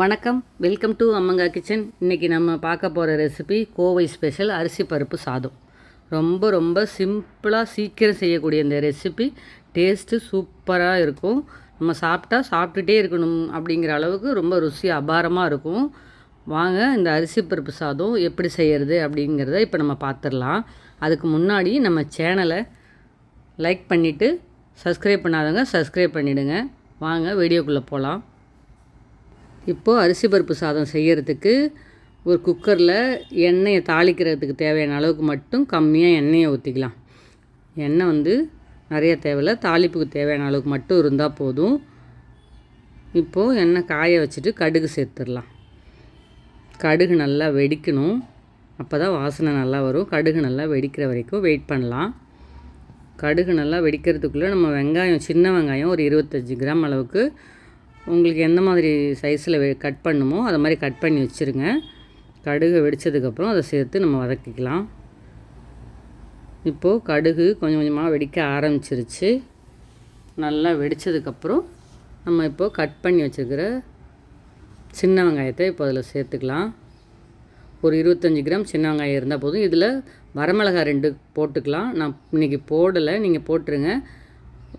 வணக்கம். Welcome to அம்மங்கா kitchen இன்றைக்கி நம்ம பார்க்க போகிற ரெசிபி கோவை ஸ்பெஷல் அரிசி பருப்பு சாதம். ரொம்ப ரொம்ப சிம்பிளாக சீக்கிரம் செய்யக்கூடிய இந்த ரெசிபி டேஸ்ட்டு சூப்பராக இருக்கும். நம்ம சாப்பிட்டா சாப்பிட்டுட்டே இருக்கணும் அப்படிங்கிற அளவுக்கு ரொம்ப ருசி அபாரமாக இருக்கும். வாங்க இந்த அரிசி பருப்பு சாதம் எப்படி செய்கிறது அப்படிங்கிறத இப்போ நம்ம பார்த்துடலாம். அதுக்கு முன்னாடி நம்ம சேனலை லைக் பண்ணிவிட்டு சப்ஸ்கிரைப் பண்ணாதவங்க சப்ஸ்கிரைப் பண்ணிவிடுங்க வாங்க வீடியோக்குள்ளே போகலாம் இப்போது அரிசி பருப்பு சாதம் செய்கிறதுக்கு ஒரு குக்கரில் எண்ணெயை தாளிக்கிறதுக்கு தேவையான அளவுக்கு மட்டும் கம்மியாக எண்ணெயை ஊற்றிக்கலாம் எண்ணெய் வந்து நிறைய தேவையில்ல. தாளிப்புக்கு தேவையான அளவுக்கு மட்டும் இருந்தால் போதும். இப்போது எண்ணெய் காய வச்சுட்டு கடுகு சேர்த்துடலாம். கடுகு நல்லா வெடிக்கணும். அப்போ தான் வாசனை நல்லா வரும். கடுகு நல்லா வெடிக்கிற வரைக்கும் வெயிட் பண்ணலாம். கடுகு நல்லா வெடிக்கிறதுக்குள்ளே நம்ம வெங்காயம் சின்ன வெங்காயம் ஒரு இருபத்தஞ்சி கிராம் அளவுக்கு உங்களுக்கு எந்த மாதிரி சைஸில் கட் பண்ணுமோ அதை மாதிரி கட் பண்ணி வச்சுருங்க. கடுகு வெடித்ததுக்கப்புறம் அதை சேர்த்து நம்ம வதக்கிக்கலாம். இப்போது கடுகு கொஞ்சம் கொஞ்சமாக வெடிக்க ஆரம்பிச்சிருச்சு. நல்லா வெடித்ததுக்கப்புறம் நம்ம இப்போது கட் பண்ணி வச்சுருக்கிற சின்ன வெங்காயத்தை இப்போ அதில் சேர்த்துக்கலாம். ஒரு இருபத்தஞ்சி கிராம் சின்ன வெங்காயம் இருந்தால் போதும். இதில் வரமிளகாய் ரெண்டு போட்டுக்கலாம். நான் இன்றைக்கி போடலை. நீங்கள் போட்டுருங்க.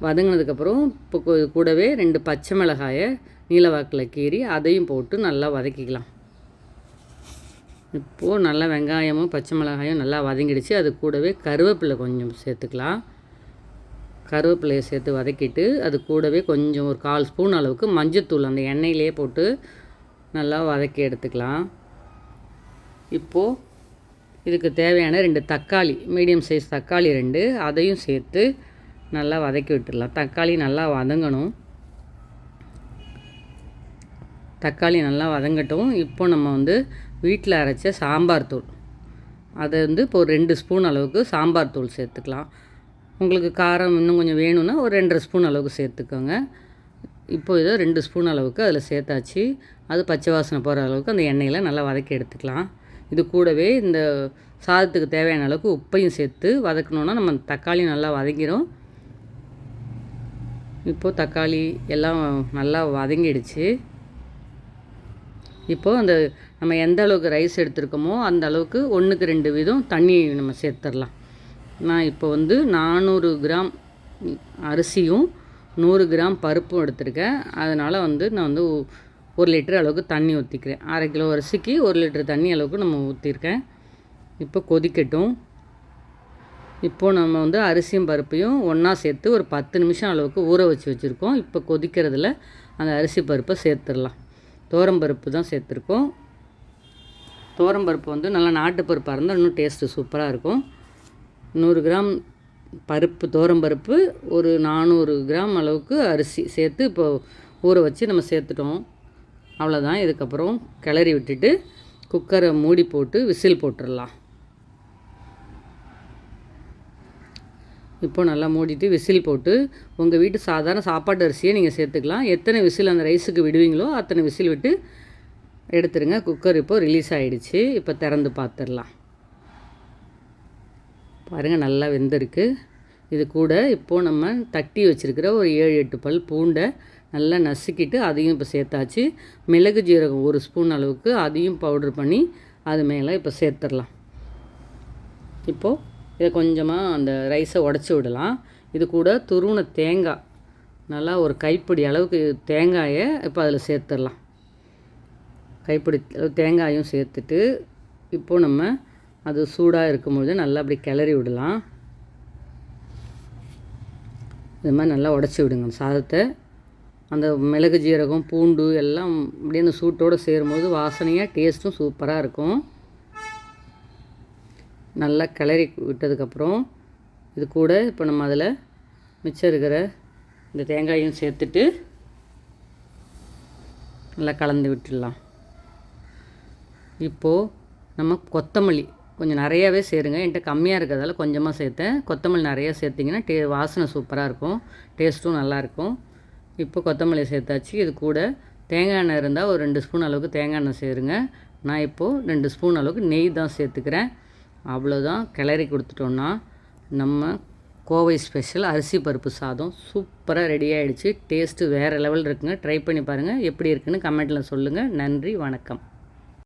வதங்கினதுக்கப்புறம் இப்போ கூடவே ரெண்டு பச்சை மிளகாயை நீலவாக்கில் கீறி அதையும் போட்டு நல்லா வதக்கிக்கலாம். இப்போது நல்லா வெங்காயமும் பச்சை மிளகாயும் நல்லா வதங்கிடுச்சு. அது கூடவே கருவேப்பிலை கொஞ்சம் சேர்த்துக்கலாம். கருவேப்பிலையை சேர்த்து வதக்கிட்டு அது கூடவே கொஞ்சம் ஒரு கால் ஸ்பூன் அளவுக்கு மஞ்சத்தூள் அந்த எண்ணெயிலே போட்டு நல்லா வதக்கி எடுத்துக்கலாம். இப்போது இதுக்கு தேவையான ரெண்டு தக்காளி மீடியம் சைஸ் தக்காளி ரெண்டு அதையும் சேர்த்து நல்லா வதக்கி விட்டுடலாம். தக்காளி நல்லா வதங்கணும். தக்காளி நல்லா வதங்கட்டும். இப்போ நம்ம வந்து வீட்டில் அரைச்ச சாம்பார் தூள். அதை வந்து இப்போ ஒரு ரெண்டு ஸ்பூன் அளவுக்கு சாம்பார் தூள் சேர்த்துக்கலாம். உங்களுக்கு காரம் இன்னும் கொஞ்சம் வேணும்னா ஒரு ரெண்டரை ஸ்பூன் அளவுக்கு சேர்த்துக்கோங்க. இப்போ இதை ரெண்டு ஸ்பூன் அளவுக்கு அதில் சேர்த்தாச்சு. அது பச்சை வாசனை போகிற அளவுக்கு அந்த எண்ணெயில் நல்லா வதக்கி எடுத்துக்கலாம். இது கூடவே இந்த சாதத்துக்கு தேவையான அளவுக்கு உப்பையும் சேர்த்து வதக்கணுன்னா நம்ம தக்காளி நல்லா வதங்கிடும் இப்போது தக்காளி எல்லாம் நல்லா வதங்கிடுச்சு. இப்போது அந்த நம்ம எந்த அளவுக்கு ரைஸ் எடுத்துருக்கோமோ அந்த அளவுக்கு ஒன்றுக்கு ரெண்டு விதம் தண்ணி நம்ம சேர்த்துடலாம். நான் இப்போ வந்து நானூறு கிராம் அரிசியும் நூறு கிராம் பருப்பும் எடுத்திருக்கேன். அதனால் வந்து நான் வந்து ஒரு லிட்டர் அளவுக்கு தண்ணி ஊற்றிக்கிறேன் அரை கிலோ அரிசிக்கு ஒரு லிட்டர் தண்ணி அளவுக்கு நம்ம ஊற்றிருக்கேன் இப்போ கொதிக்கட்டும். இப்போது நம்ம வந்து அரிசியும் பருப்பையும் ஒன்றா சேர்த்து ஒரு பத்து நிமிஷம் அளவுக்கு ஊற வச்சு வச்சுருக்கோம். இப்போ கொதிக்கிறதுல அந்த அரிசி பருப்பை சேர்த்துடலாம். பருப்பு தான் சேர்த்துருக்கோம். பருப்பு வந்து நல்லா நாட்டு பருப்பாக இருந்தால் இன்னும் டேஸ்ட்டு சூப்பராக இருக்கும். நூறு கிராம் பருப்பு பருப்பு ஒரு நானூறு கிராம் அளவுக்கு அரிசி சேர்த்து இப்போ ஊற வச்சு நம்ம சேர்த்துட்டோம். அவ்வளோதான் இதுக்கப்புறம் கிளறி விட்டுட்டு குக்கரை மூடி போட்டு விசில் போட்டுடலாம். இப்போ நல்லா மூடிட்டு விசில் போட்டு உங்கள் வீட்டு சாதாரண சாப்பாட்டு அரிசியை நீங்கள் சேர்த்துக்கலாம். எத்தனை விசில் அந்த ரைஸுக்கு விடுவீங்களோ அத்தனை விசில் விட்டு எடுத்துருங்க. குக்கர் இப்போ ரிலீஸ் ஆகிடுச்சு இப்போ திறந்து பார்த்துடலாம் பாருங்கள் நல்லா வெந்திருக்கு. இது கூட இப்போது நம்ம தட்டி வச்சுருக்கிற ஒரு ஏழு எட்டு பல் பூண்டை நல்லா நசுக்கிட்டு அதையும் இப்போ சேர்த்தாச்சு. மிளகு ஜீரகம் ஒரு ஸ்பூன் அளவுக்கு அதையும் பவுடர் பண்ணி அது மேலே இப்போ சேர்த்துடலாம். இப்போது இதை கொஞ்சமாக அந்த ரைஸை உடச்சி விடலாம். இது கூட துருவன தேங்காய். நல்லா ஒரு கைப்பிடி அளவுக்கு தேங்காயை இப்போ அதில் சேர்த்துடலாம். கைப்பிடி தேங்காயும் சேர்த்துட்டு இப்போது நம்ம அது சூடாக இருக்கும்பொழுது நல்லா அப்படி கிளறி விடலாம். இது மாதிரி நல்லா உடச்சி விடுங்க. சாதத்தை. அந்த மிளகு ஜீரகம் பூண்டு எல்லாம் அப்படியே அந்த சூட்டோடு சேரும்போது வாசனையாக டேஸ்ட்டும் சூப்பராக இருக்கும். நல்லா கிளறி விட்டதுக்கப்புறம் இது கூட இப்போ நம்ம அதில் மிச்சம் இருக்கிற இந்த தேங்காயும் சேர்த்துட்டு நல்லா கலந்து விட்டுடலாம். இப்போது நம்ம கொத்தமல்லி கொஞ்சம் நிறையாவே சேருங்க. என்கிட்ட கம்மியாக இருக்கிறதால கொஞ்சமாக சேர்த்தேன். கொத்தமல்லி நிறையா சேர்த்திங்கன்னா டே வாசனை சூப்பராக இருக்கும். டேஸ்ட்டும் நல்லாயிருக்கும் இப்போ கொத்தமல்லி சேர்த்தாச்சு. இது கூட தேங்காய் எண்ணெய் இருந்தால் ஒரு ரெண்டு ஸ்பூன் அளவுக்கு தேங்காய் எண்ணெய் சேருங்க. நான் இப்போது ரெண்டு ஸ்பூன் அளவுக்கு நெய் தான் சேர்த்துக்கிறேன். அவ்வளோதான் கிளறி கொடுத்துட்டோன்னா நம்ம கோவை ஸ்பெஷல் அரிசி பருப்பு சாதம் சூப்பராக ரெடி ஆகிடுச்சு டேஸ்ட்டு வேறு லெவல் இருக்குங்க. ட்ரை பண்ணி பாருங்கள் எப்படி இருக்குன்னு கமெண்ட்டில் சொல்லுங்கள் நன்றி வணக்கம்.